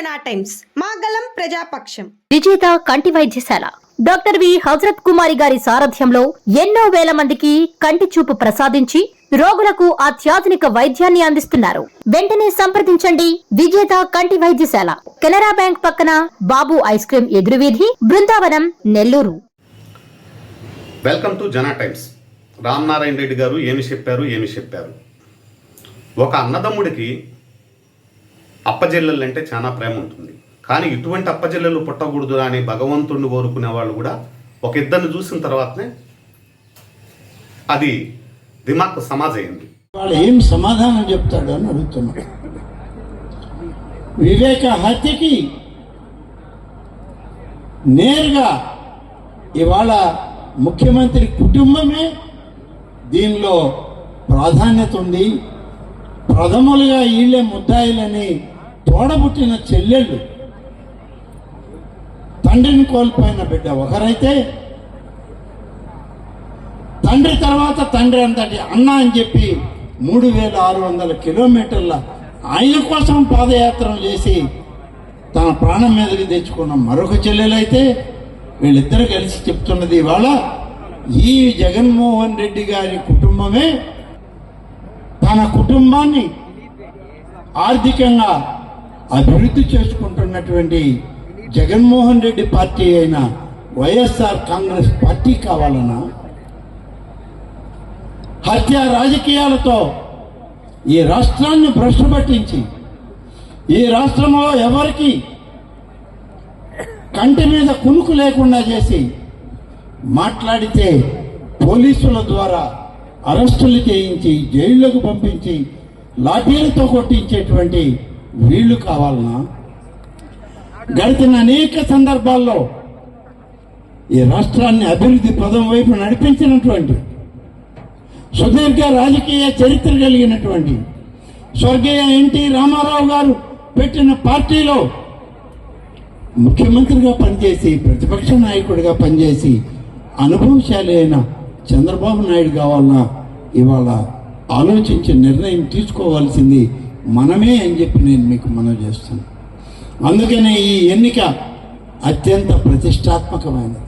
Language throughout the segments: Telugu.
జనా టైమ్స్ మాగలం ప్రజాపక్షం. విజేత కంటి వైద్యశాల. Doctor V. హజరత్ కుమారి గారి సారథ్యంలో ఎన్నో వేల మందికి కంటి చూపు ప్రసాదించి రోగులకు అత్యాధునిక వైద్యాన్ని అందిస్తున్నారు. వెంటనే సంప్రదించండి విజేత కంటి వైద్యశాల. కెనరా బ్యాంక్ పక్కన Babu ice cream ఎదురువీధి Brindavanam Nellore. Welcome to Jana Times. Ramanarayana Reddy గారు ఏమి చెప్పారు ఏమి చెప్పారు? ఒక అన్నదమ్ముడికి అప్పజెల్లెలు అంటే చాలా ప్రేమ ఉంటుంది. కానీ ఇటువంటి అప్పజెల్లెలు పుట్టకూడదు అని భగవంతుడిని కోరుకునే వాళ్ళు కూడా ఒక ఇద్దరిని చూసిన తర్వాతనే అది దిమాక్ సమాజ్ అయింది వాళ్ళు ఏం సమాధానం చెప్తాడు అని అడుగుతున్నాడు వివేక హత్యకి నేరుగా ఇవాళ ముఖ్యమంత్రి కుటుంబమే దీనిలో ప్రాధాన్యత ఉంది. ప్రథములుగా వీళ్ళే ముద్దాయిలని తోడబుట్టిన చెల్లెళ్ళు. తండ్రిని కోల్పోయిన బిడ్డ ఒకరైతే తండ్రి తర్వాత తండ్రి అంతటి అన్న అని చెప్పి మూడు వేల ఆరు వందల కిలోమీటర్ల ఆయన కోసం పాదయాత్ర చేసి తన ప్రాణం మీదకి తెచ్చుకున్న మరొక చెల్లెలైతే వీళ్ళిద్దరు కలిసి చెప్తున్నది ఇవాళ ఈ జగన్మోహన్ రెడ్డి గారి కుటుంబమే తన కుటుంబాన్ని ఆర్థికంగా అభివృద్ధి చేసుకుంటున్నటువంటి జగన్మోహన్ రెడ్డి పార్టీ అయిన వైఎస్ఆర్ కాంగ్రెస్ పార్టీ కావాలన్నా హత్య రాజకీయాలతో ఈ రాష్ట్రాన్ని భ్రష్టు పట్టించి ఈ రాష్ట్రంలో ఎవరికి కంటి మీద కునుకు లేకుండా చేసి మాట్లాడితే పోలీసుల ద్వారా అరెస్టులు చేయించి జైళ్ళకు పంపించి లాఠీలతో కొట్టించేటువంటి వీళ్ళు కావాలనా? గడిచిన అనేక సందర్భాల్లో ఈ రాష్ట్రాన్ని అభివృద్ధి పదం వైపు నడిపించినటువంటి సుదీర్ఘ రాజకీయ చరిత్ర కలిగినటువంటి స్వర్గీయ ఎన్టీ రామారావు గారు పెట్టిన పార్టీలో ముఖ్యమంత్రిగా పనిచేసి ప్రతిపక్ష నాయకుడిగా పనిచేసి అనుభవశాలి అయిన చంద్రబాబు నాయుడు కావాలన్నా ఇవాళ ఆలోచించి నిర్ణయం తీసుకోవాల్సింది మనమే అని చెప్పి నేను మీకు మనవి చేస్తాను అందుకనే ఈ ఎన్నిక అత్యంత ప్రతిష్టాత్మకమైనది.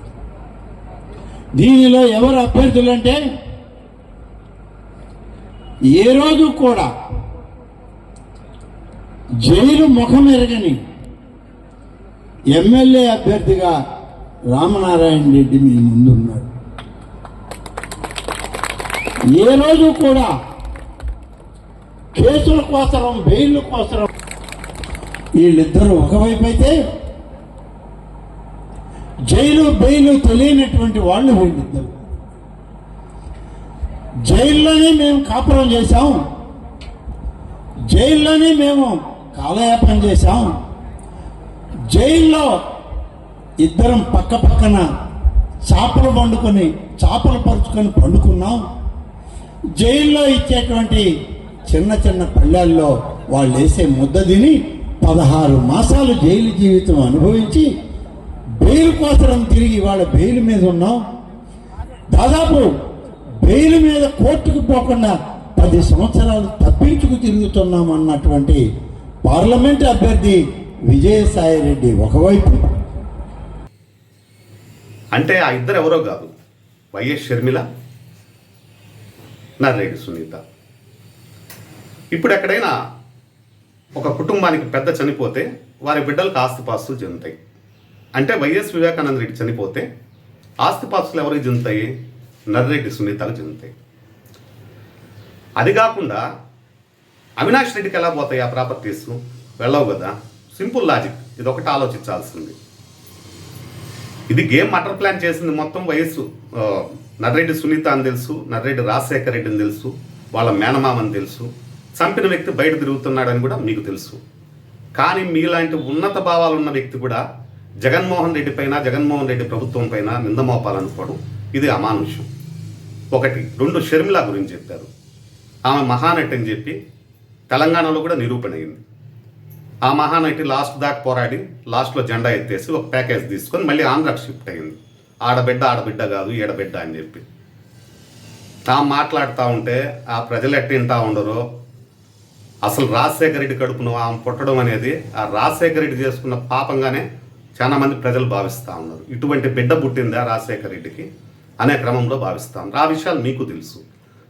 దీనిలో ఎవరు అభ్యర్థులు అంటే ఏ రోజు కూడా జైలు ముఖం ఎరగని ఎమ్మెల్యే అభ్యర్థిగా రామనారాయణ రెడ్డి మీ ముందున్నాడు. ఏ రోజు కూడా కేసుల కోసరం బెయిల్ కోసరం. వీళ్ళిద్దరూ ఒకవైపు అయితే జైలు బెయిలు తెలియనటువంటి వాళ్ళు వీళ్ళిద్దరు. జైల్లోనే మేము కాపురం చేశాం. జైల్లోనే మేము కాలయాపన చేశాం. జైల్లో ఇద్దరం పక్క పక్కన చేపలు వండుకొని చేపలు పరుచుకొని పండుకున్నాం. జైల్లో ఇచ్చేటువంటి చిన్న చిన్న పల్లెల్లో వాళ్ళు వేసే ముద్ద తిని పదహారు మాసాలు జైలు జీవితం అనుభవించి బెయిల్ కోసం తిరిగి వాళ్ళ బెయిల్ మీద ఉన్నాం. దాదాపు బెయిల్ మీద కోర్టుకు పోకుండా పది సంవత్సరాలు తప్పించుకు తిరుగుతున్నాం అన్నటువంటి పార్లమెంట్ అభ్యర్థి విజయసాయి రెడ్డి ఒకవైపు. అంటే ఆ ఇద్దరు ఎవరో కాదు. వైఎస్ షర్మిల నర్రెడ్డి సునీత. ఇప్పుడు ఎక్కడైనా ఒక కుటుంబానికి పెద్ద చనిపోతే వారి బిడ్డలకు ఆస్తిపాస్తులు చెందుతాయి అంటే వైఎస్ వివేకానంద రెడ్డి చనిపోతే ఆస్తిపాస్తులు ఎవరికి చెందుతాయి నర్రెడ్డి సునీతకు చెందుతాయి అది కాకుండా అవినాష్ రెడ్డికి ఎలా పోతాయి ఆ ప్రాపర్టీస్? వెళ్ళవు కదా. Simple logic. ఇది ఒకటి ఆలోచించాల్సింది. ఇది గేమ్ మటర్ ప్లాన్ చేసింది మొత్తం వయస్సు నర్రెడ్డి సునీత అని తెలుసు నర్రెడ్డి రాజశేఖర రెడ్డి అని తెలుసు వాళ్ళ మేనమామని తెలుసు. చంపిన వ్యక్తి బయట తిరుగుతున్నాడని కూడా మీకు తెలుసు. కానీ మీలాంటి ఉన్నత భావాలు ఉన్న వ్యక్తి కూడా జగన్మోహన్ రెడ్డి పైన జగన్మోహన్ రెడ్డి ప్రభుత్వం పైన నింద మోపాలనుకోవడం ఇది అమానుష్యం ఒకటి రెండు షర్మిల గురించి చెప్పారు. ఆమె మహానటి అని చెప్పి తెలంగాణలో కూడా నిరూపణ అయింది. ఆ మహానటి లాస్ట్ దాకా పోరాడి లాస్ట్లో జెండా ఎత్తేసి ఒక ప్యాకేజ్ తీసుకొని మళ్ళీ ఆంధ్రాకి షిఫ్ట్ అయింది. ఆడబిడ్డ ఆడబిడ్డ కాదు ఈడబిడ్డ అని చెప్పి. తాము మాట్లాడుతూ ఉంటే ఆ ప్రజలు ఎట్ట వింటా ఉండరో అసలు రాజశేఖర రెడ్డి కడుపును ఆమె పుట్టడం అనేది ఆ రాజశేఖర రెడ్డి చేసుకున్న పాపంగానే చాలామంది ప్రజలు భావిస్తూ ఉన్నారు. ఇటువంటి బిడ్డ పుట్టిందా రాజశేఖర రెడ్డికి? అనే క్రమంలో భావిస్తూ ఉన్నారు. ఆ విషయాలు మీకు తెలుసు.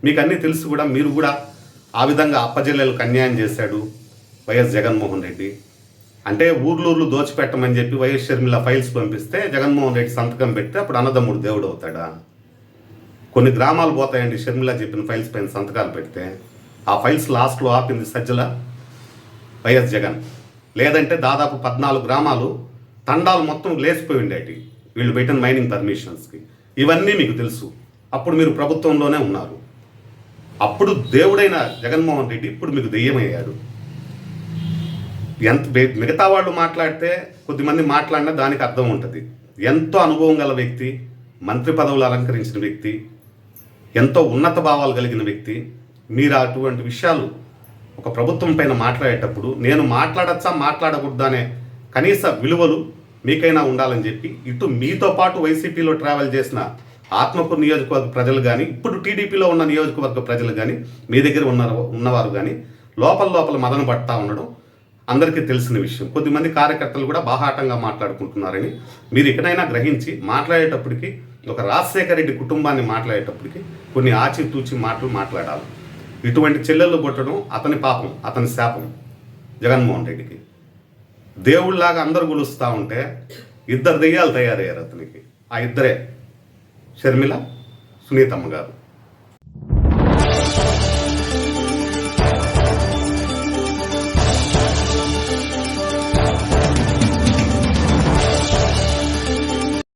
మీకు అన్నీ తెలుసు కూడా మీరు కూడా ఆ విధంగా అప్పజల్లెలకు అన్యాయం చేశాడు వైఎస్ జగన్మోహన్ రెడ్డి. అంటే ఊర్లూర్లు దోచిపెట్టమని చెప్పి వైఎస్ షర్మిల ఫైల్స్ పంపిస్తే జగన్మోహన్ రెడ్డి సంతకం పెడితే అప్పుడు అన్నదమ్ముడు దేవుడు అవుతాడా? కొన్ని గ్రామాలు పోతాయండి షర్మిల చెప్పిన ఫైల్స్ పైన సంతకాలు పెడితే. ఆ ఫైల్స్ లాస్ట్లో ఆపింది సజ్జల వైఎస్ జగన్. లేదంటే దాదాపు పద్నాలుగు గ్రామాలు తండాలు మొత్తం లేచిపోయి ఉండేటి. వీళ్ళు పెట్టిన మైనింగ్ పర్మిషన్స్కి. ఇవన్నీ మీకు తెలుసు. అప్పుడు మీరు ప్రభుత్వంలోనే ఉన్నారు. అప్పుడు దేవుడైన జగన్మోహన్ రెడ్డి ఇప్పుడు మీకు దెయ్యమయ్యాడు. ఎంత మిగతా వాళ్ళు మాట్లాడితే కొద్దిమంది మాట్లాడినా దానికి అర్థం ఉంటుంది. ఎంతో అనుభవం గల వ్యక్తి మంత్రి పదవులు అలంకరించిన వ్యక్తి ఎంతో ఉన్నత భావాలు కలిగిన వ్యక్తి మీరు అటువంటి విషయాలు ఒక ప్రభుత్వం పైన మాట్లాడేటప్పుడు నేను మాట్లాడచ్చా మాట్లాడకూడదా అనే కనీస విలువలు మీకైనా ఉండాలని చెప్పి ఇటు మీతో పాటు వైసీపీలో ట్రావెల్ చేసిన ఆత్మకూరు నియోజకవర్గ ప్రజలు కానీ ఇప్పుడు టీడీపీలో ఉన్న నియోజకవర్గ ప్రజలు కానీ మీ దగ్గర ఉన్న ఉన్నవారు కానీ లోపల లోపల మదన పడతా ఉండడం అందరికీ తెలిసిన విషయం. కొద్దిమంది కార్యకర్తలు కూడా బాహాటంగా మాట్లాడుకుంటున్నారని. మీరు ఇకనైనా గ్రహించి మాట్లాడేటప్పటికి ఒక రాజశేఖర రెడ్డి కుటుంబాన్ని మాట్లాడేటప్పటికి కొన్ని ఆచితూచి మాటలు మాట్లాడాలి. ఇటువంటి చెల్లెళ్ళు కొట్టడం అతని పాపం అతని శాపం. జగన్మోహన్ రెడ్డికి. దేవుళ్ళలాగా అందరు గులుస్తూ ఉంటే ఇద్దరు దెయ్యాలు తయారయ్యారు అతనికి. ఆ ఇద్దరే. షర్మిల సునీతమ్మ గారు.